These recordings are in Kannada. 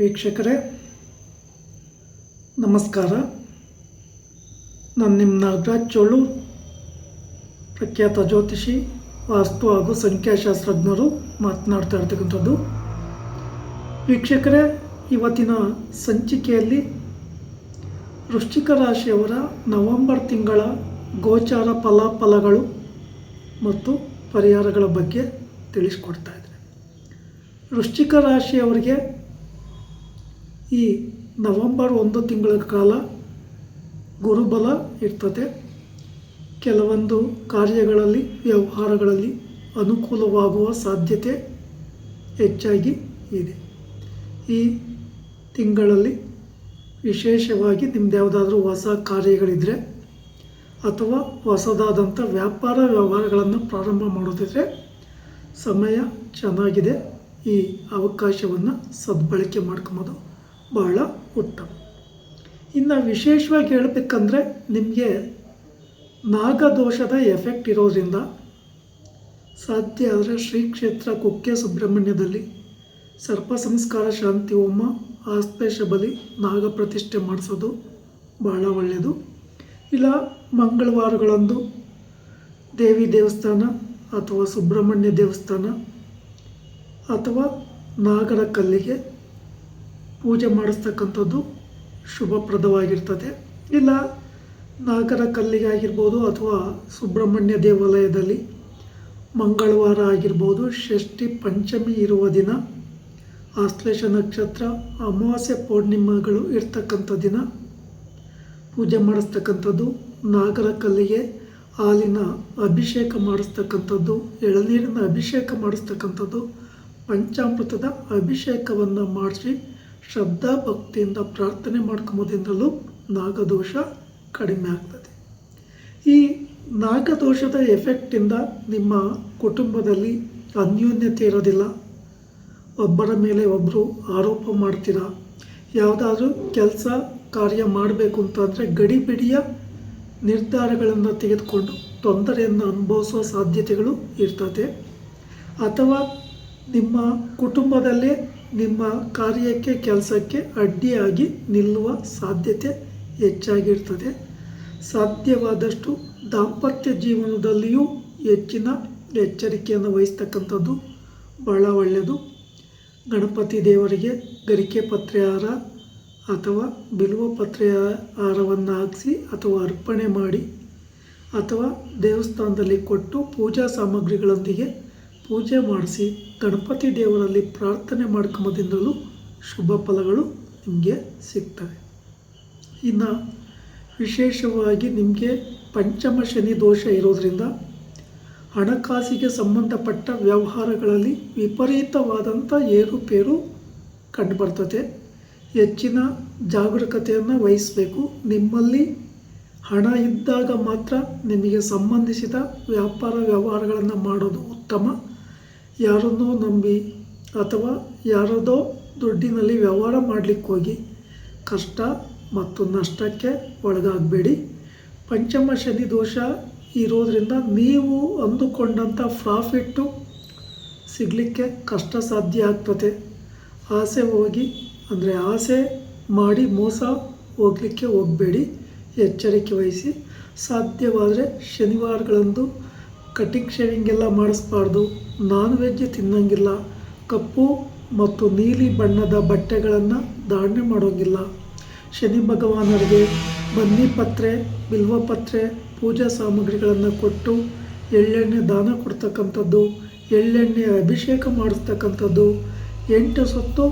ವೀಕ್ಷಕರೇ, ನಮಸ್ಕಾರ. ನಾನು ನಿಮ್ಮ ನಾಗರಾಜ್ ಚೋಳು, ಪ್ರಖ್ಯಾತ ಜ್ಯೋತಿಷಿ, ವಾಸ್ತು ಹಾಗೂ ಸಂಖ್ಯಾಶಾಸ್ತ್ರಜ್ಞರು ಮಾತನಾಡ್ತಾ ಇರ್ತಕ್ಕಂಥದ್ದು. ವೀಕ್ಷಕರೇ, ಇವತ್ತಿನ ಸಂಚಿಕೆಯಲ್ಲಿ ವೃಶ್ಚಿಕ ರಾಶಿಯವರ ನವೆಂಬರ್ ತಿಂಗಳ ಗೋಚಾರ ಫಲಾಫಲಗಳು ಮತ್ತು ಪರಿಹಾರಗಳ ಬಗ್ಗೆ ತಿಳಿಸ್ಕೊಡ್ತಾ ಇದ್ದಾರೆ ವೃಶ್ಚಿಕ ರಾಶಿಯವರಿಗೆ ಈ ನವೆಂಬರ್ ಒಂದು ತಿಂಗಳ ಕಾಲ ಗುರುಬಲ ಇರ್ತದೆ. ಕೆಲವೊಂದು ಕಾರ್ಯಗಳಲ್ಲಿ, ವ್ಯವಹಾರಗಳಲ್ಲಿ ಅನುಕೂಲವಾಗುವ ಸಾಧ್ಯತೆ ಹೆಚ್ಚಾಗಿ ಇದೆ. ಈ ತಿಂಗಳಲ್ಲಿ ವಿಶೇಷವಾಗಿ ನಿಮ್ದು ಯಾವುದಾದ್ರೂ ಹೊಸ ಕಾರ್ಯಗಳಿದ್ದರೆ ಅಥವಾ ಹೊಸದಾದಂಥ ವ್ಯಾಪಾರ ವ್ಯವಹಾರಗಳನ್ನು ಪ್ರಾರಂಭ ಮಾಡೋದಿದ್ರೆ ಸಮಯ ಚೆನ್ನಾಗಿದೆ. ಈ ಅವಕಾಶವನ್ನು ಸದ್ಬಳಕೆ ಮಾಡ್ಕೊಬೋದು. ಬಹಳ ಉತ್ತಮ. ಇನ್ನು ವಿಶೇಷವಾಗಿ ಹೇಳಬೇಕಂದ್ರೆ ನಿಮಗೆ ನಾಗದೋಷದ ಎಫೆಕ್ಟ್ ಇರೋದ್ರಿಂದ ಸಾಧ್ಯ ಆದರೆ ಶ್ರೀ ಕ್ಷೇತ್ರ ಕುಕ್ಕೆ ಸುಬ್ರಹ್ಮಣ್ಯದಲ್ಲಿ ಸರ್ಪ ಸಂಸ್ಕಾರ ಶಾಂತಿ ಹೋಮ, ಆಸ್ಪೇಶ ಬಲಿ, ನಾಗ ಪ್ರತಿಷ್ಠೆ ಮಾಡಿಸೋದು ಬಹಳ ಒಳ್ಳೆಯದು. ಇಲ್ಲ ಮಂಗಳವಾರಗಳಂದು ದೇವಿ ದೇವಸ್ಥಾನ ಅಥವಾ ಸುಬ್ರಹ್ಮಣ್ಯ ದೇವಸ್ಥಾನ ಅಥವಾ ನಾಗರ ಕಲ್ಲಿಗೆ ಪೂಜೆ ಮಾಡಿಸ್ತಕ್ಕಂಥದ್ದು ಶುಭಪ್ರದವಾಗಿರ್ತದೆ. ಇಲ್ಲ ನಾಗರ ಕಲ್ಲಿಗೆ ಆಗಿರ್ಬೋದು ಅಥವಾ ಸುಬ್ರಹ್ಮಣ್ಯ ದೇವಾಲಯದಲ್ಲಿ ಮಂಗಳವಾರ ಆಗಿರ್ಬೋದು, ಷಷ್ಠಿ ಪಂಚಮಿ ಇರುವ ದಿನ, ಆಶ್ಲೇಷ ನಕ್ಷತ್ರ, ಅಮಾವಾಸ್ಯೆ ಪೌರ್ಣಿಮೆಗಳು ಇರ್ತಕ್ಕಂಥ ದಿನ, ಪೂಜೆ ಮಾಡಿಸ್ತಕ್ಕಂಥದ್ದು ನಾಗರ ಕಲ್ಲಿಗೆ ಹಾಲಿನ ಅಭಿಷೇಕ ಮಾಡಿಸ್ತಕ್ಕಂಥದ್ದು, ಎಳನೀರಿನ ಅಭಿಷೇಕ ಮಾಡಿಸ್ತಕ್ಕಂಥದ್ದು, ಪಂಚಾಮೃತದ ಅಭಿಷೇಕವನ್ನು ಮಾಡಿಸಿ ಶ್ರದ್ಧಾ ಭಕ್ತಿಯಿಂದ ಪ್ರಾರ್ಥನೆ ಮಾಡ್ಕೊಂಬೋದ್ರಿಂದಲೂ ನಾಗದೋಷ ಕಡಿಮೆ ಆಗ್ತದೆ. ಈ ನಾಗದೋಷದ ಎಫೆಕ್ಟಿಂದ ನಿಮ್ಮ ಕುಟುಂಬದಲ್ಲಿ ಅನ್ಯೋನ್ಯತೆ ಇರೋದಿಲ್ಲ. ಒಬ್ಬರ ಮೇಲೆ ಒಬ್ಬರು ಆರೋಪ ಮಾಡ್ತೀರಾ? ಯಾವುದಾದ್ರೂ ಕೆಲಸ ಕಾರ್ಯ ಮಾಡಬೇಕು ಅಂತಂದರೆ ಗಡಿಬಿಡಿಯ ನಿರ್ಧಾರಗಳನ್ನು ತೆಗೆದುಕೊಂಡು ತೊಂದರೆಯನ್ನು ಅನುಭವಿಸುವ ಸಾಧ್ಯತೆಗಳು ಇರ್ತದೆ. ಅಥವಾ ನಿಮ್ಮ ಕುಟುಂಬದಲ್ಲೇ ನಿಮ್ಮ ಕಾರ್ಯಕ್ಕೆ, ಕೆಲಸಕ್ಕೆ ಅಡ್ಡಿಯಾಗಿ ನಿಲ್ಲುವ ಸಾಧ್ಯತೆ ಹೆಚ್ಚಾಗಿರ್ತದೆ. ಸಾಧ್ಯವಾದಷ್ಟು ದಾಂಪತ್ಯ ಜೀವನದಲ್ಲಿಯೂ ಹೆಚ್ಚಿನ ಎಚ್ಚರಿಕೆಯನ್ನು ವಹಿಸ್ತಕ್ಕಂಥದ್ದು ಭಾಳ ಒಳ್ಳೆಯದು. ಗಣಪತಿ ದೇವರಿಗೆ ಗರಿಕೆ ಪತ್ರೆಹಾರ ಅಥವಾ ಬಿಲ್ವ ಪತ್ರೆ ಹಾರವನ್ನು ಹಾಕಿಸಿ ಅಥವಾ ಅರ್ಪಣೆ ಮಾಡಿ ಅಥವಾ ದೇವಸ್ಥಾನದಲ್ಲಿ ಕೊಟ್ಟು ಪೂಜಾ ಸಾಮಗ್ರಿಗಳೊಂದಿಗೆ ಪೂಜೆ ಮಾಡಿಸಿ ಗಣಪತಿ ದೇವರಲ್ಲಿ ಪ್ರಾರ್ಥನೆ ಮಾಡ್ಕೊಂಬೋದಿಂದಲೂ ಶುಭ ಫಲಗಳು ನಿಮಗೆ ಸಿಗ್ತವೆ. ಇನ್ನು ವಿಶೇಷವಾಗಿ ನಿಮಗೆ ಪಂಚಮ ಶನಿ ದೋಷ ಇರೋದರಿಂದ ಹಣಕಾಸಿಗೆ ಸಂಬಂಧಪಟ್ಟ ವ್ಯವಹಾರಗಳಲ್ಲಿ ವಿಪರೀತವಾದಂಥ ಏರುಪೇರು ಕಂಡುಬರ್ತದೆ. ಹೆಚ್ಚಿನ ಜಾಗರೂಕತೆಯನ್ನು ವಹಿಸಬೇಕು. ನಿಮ್ಮಲ್ಲಿ ಹಣ ಇದ್ದಾಗ ಮಾತ್ರ ನಿಮಗೆ ಸಂಬಂಧಿಸಿದ ವ್ಯಾಪಾರ ವ್ಯವಹಾರಗಳನ್ನು ಮಾಡೋದು ಉತ್ತಮ. ಯಾರನ್ನೋ ನಂಬಿ ಅಥವಾ ಯಾರದೋ ದುಡ್ಡಿನಲ್ಲಿ ವ್ಯವಹಾರ ಮಾಡಲಿಕ್ಕೆ ಹೋಗಿ ಕಷ್ಟ ಮತ್ತು ನಷ್ಟಕ್ಕೆ ಒಳಗಾಗಬೇಡಿ. ಪಂಚಮ ಶನಿ ದೋಷ ಇರೋದರಿಂದ ನೀವು ಅಂದುಕೊಂಡಂಥ ಪ್ರಾಫಿಟ್ಟು ಸಿಗಲಿಕ್ಕೆ ಕಷ್ಟ ಸಾಧ್ಯ ಆಗ್ತದೆ. ಆಸೆ ಹೋಗಿ, ಅಂದರೆ ಆಸೆ ಮಾಡಿ ಮೋಸ ಹೋಗಲಿಕ್ಕೆ ಹೋಗಬೇಡಿ. ಎಚ್ಚರಿಕೆ ವಹಿಸಿ. ಸಾಧ್ಯವಾದರೆ ಶನಿವಾರಗಳಂದು ಕಟಿಂಗ್ ಶೇವಿಂಗ್ ಎಲ್ಲ ಮಾಡಿಸ್ಬಾರ್ದು. Non veg ತಿನ್ನಂಗಿಲ್ಲ. ಕಪ್ಪು ಮತ್ತು ನೀಲಿ ಬಣ್ಣದ ಬಟ್ಟೆಗಳನ್ನು ಧಾರಣೆ ಮಾಡೋಂಗಿಲ್ಲ. ಶನಿ ಭಗವಾನರಿಗೆ ಬನ್ನಿ ಪತ್ರೆ ಬಿಲ್ವಪತ್ರೆ ಪೂಜಾ ಸಾಮಗ್ರಿಗಳನ್ನು ಕೊಟ್ಟು ಎಳ್ಳೆಣ್ಣೆ ದಾನ ಕೊಡ್ತಕ್ಕಂಥದ್ದು, ಎಳ್ಳೆಣ್ಣೆ ಅಭಿಷೇಕ ಮಾಡಿಸ್ತಕ್ಕಂಥದ್ದು. ಎಂಟು ಸೊತ್ತು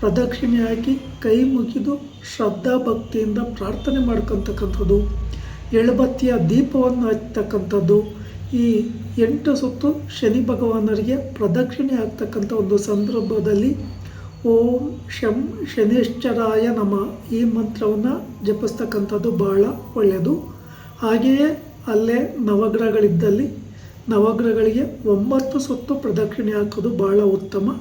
ಪ್ರದಕ್ಷಿಣೆ ಹಾಕಿ ಕೈ ಮುಗಿದು ಶ್ರದ್ಧಾ ಭಕ್ತಿಯಿಂದ ಪ್ರಾರ್ಥನೆ ಮಾಡ್ಕೊತಕ್ಕಂಥದ್ದು. ಎಳಬತ್ತಿಯ ದೀಪವನ್ನು ಹಚ್ಚತಕ್ಕಂಥದ್ದು. ಈ ಎಂಟು ಸುತ್ತು ಶನಿ ಭಗವಾನರಿಗೆ ಪ್ರದಕ್ಷಿಣೆ ಆಗ್ತಕ್ಕಂಥ ಒಂದು ಸಂದರ್ಭದಲ್ಲಿ ಓಂ ಶಂ ಶನೇಶ್ವರಾಯ ನಮ. ಈ ಮಂತ್ರವನ್ನು ಜಪಿಸ್ತಕ್ಕಂಥದ್ದು ಬಹಳ ಒಳ್ಳೆಯದು. ಹಾಗೆಯೇ ಅಲ್ಲೇ ನವಗ್ರಹಗಳಿದ್ದಲ್ಲಿ ನವಗ್ರಹಗಳಿಗೆ ಒಂಬತ್ತು ಸುತ್ತು ಪ್ರದಕ್ಷಿಣೆ ಹಾಕೋದು ಬಹಳ ಉತ್ತಮ.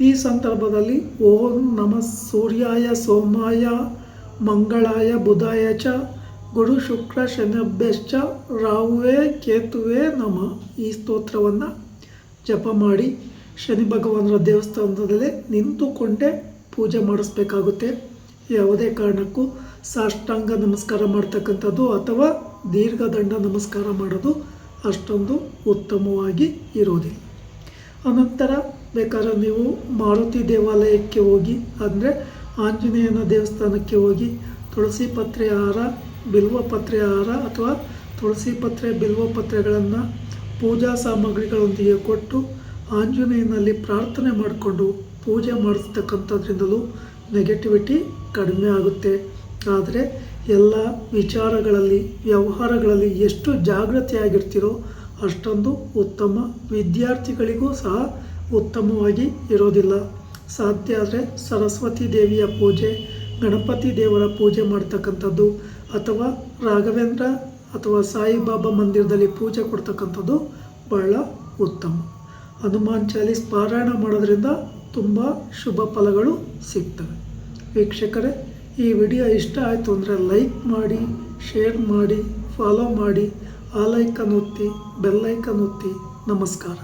ಈ ಸಂದರ್ಭದಲ್ಲಿ ಓಂ ನಮ ಸೂರ್ಯಾಯ ಸೋಮಾಯ ಮಂಗಳಾಯ ಬುಧಾಯ ಚ ಗುರು ಶುಕ್ರ ಶನಭ್ಯಶ್ಚ ರಾಹುವೆ ಕೇತುವೆ ನಮ. ಈ ಸ್ತೋತ್ರವನ್ನು ಜಪ ಮಾಡಿ ಶನಿ ಭಗವಾನರ ದೇವಸ್ಥಾನದಲ್ಲೇ ನಿಂತುಕೊಂಡೇ ಪೂಜೆ ಮಾಡಿಸ್ಬೇಕಾಗುತ್ತೆ. ಯಾವುದೇ ಕಾರಣಕ್ಕೂ ಸಾಷ್ಟಾಂಗ ನಮಸ್ಕಾರ ಮಾಡ್ತಕ್ಕಂಥದ್ದು ಅಥವಾ ದೀರ್ಘದಂಡ ನಮಸ್ಕಾರ ಮಾಡೋದು ಅಷ್ಟೊಂದು ಉತ್ತಮವಾಗಿ ಇರೋದಿಲ್ಲ. ಅನಂತರ ಬೇಕಾದ್ರೆ ನೀವು ಮಾರುತಿ ದೇವಾಲಯಕ್ಕೆ ಹೋಗಿ, ಅಂದರೆ ಆಂಜನೇಯನ ದೇವಸ್ಥಾನಕ್ಕೆ ಹೋಗಿ ತುಳಸಿ ಪತ್ರೆ ಹಾರ ಬಿಲ್ವ ಪತ್ರೆ ಹಾರ ಅಥವಾ ತುಳಸಿ ಪತ್ರೆ ಬಿಲ್ವ ಪತ್ರೆಗಳನ್ನು ಪೂಜಾ ಸಾಮಗ್ರಿಗಳೊಂದಿಗೆ ಕೊಟ್ಟು ಆಂಜನೇಯನಲ್ಲಿ ಪ್ರಾರ್ಥನೆ ಮಾಡಿಕೊಂಡು ಪೂಜೆ ಮಾಡಿಸ್ತಕ್ಕಂಥದ್ರಿಂದಲೂ ನೆಗೆಟಿವಿಟಿ ಕಡಿಮೆ ಆಗುತ್ತೆ. ಆದರೆ ಎಲ್ಲ ವಿಚಾರಗಳಲ್ಲಿ, ವ್ಯವಹಾರಗಳಲ್ಲಿ ಎಷ್ಟು ಜಾಗೃತಿಯಾಗಿರ್ತೀರೋ ಅಷ್ಟೊಂದು ಉತ್ತಮ ವಿದ್ಯಾರ್ಥಿಗಳಿಗೂ ಸಹ ಉತ್ತಮವಾಗಿ ಇರೋದಿಲ್ಲ. ಸಾಧ್ಯ ಆದರೆ ಸರಸ್ವತಿ ದೇವಿಯ ಪೂಜೆ ಗಣಪತಿ ದೇವರ ಪೂಜೆ ಮಾಡ್ತಕ್ಕಂಥದ್ದು, ಅಥವಾ ರಾಘವೇಂದ್ರ ಅಥವಾ ಸಾಯಿಬಾಬಾ ಮಂದಿರದಲ್ಲಿ ಪೂಜೆ ಕೊಡ್ತಕ್ಕಂಥದ್ದು ಬಹಳ ಉತ್ತಮ. ಹನುಮಾನ್ ಚಾಲೀಸ್ ಪಾರಾಯಣ ಮಾಡೋದ್ರಿಂದ ತುಂಬ ಶುಭ ಫಲಗಳು ಸಿಗ್ತವೆ. ವೀಕ್ಷಕರೇ, ಈ ವಿಡಿಯೋ ಇಷ್ಟ ಆಯಿತು ಅಂದರೆ ಲೈಕ್ ಮಾಡಿ, ಶೇರ್ ಮಾಡಿ, ಫಾಲೋ ಮಾಡಿ, ಆ ಲೈಕನ್ ಒತ್ತಿ ಬೆಲ್ಲೈಕನ್ ಒತ್ತಿ. ನಮಸ್ಕಾರ.